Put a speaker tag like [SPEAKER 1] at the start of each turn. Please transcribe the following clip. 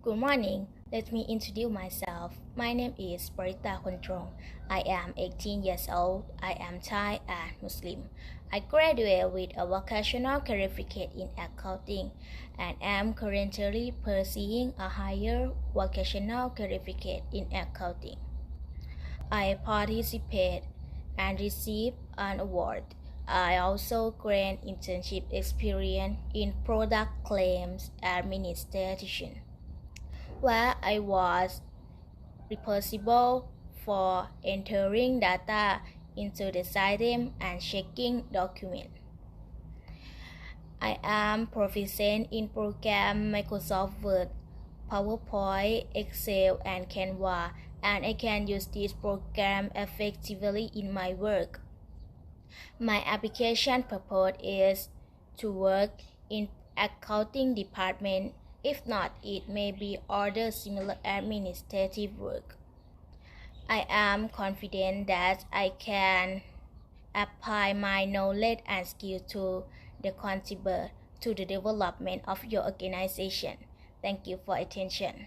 [SPEAKER 1] Good morning. Let me introduce myself. My name is Parita Kontrong. I am 18 years old. I am Thai and Muslim. I graduated with a vocational certificate in accounting and am currently pursuing a higher vocational certificate in accounting. I participate and receive an award. I also gained internship experience in product claims administration, where I was responsible for entering data into the system and checking documents. I am proficient in program Microsoft Word, PowerPoint, Excel, and Canva, and I can use this program effectively in my work. My application purpose is to work in accounting department. If not, it may be other similar administrative work. I am confident that I can apply my knowledge and skill to the contribute to the development of your organization. Thank you for attention.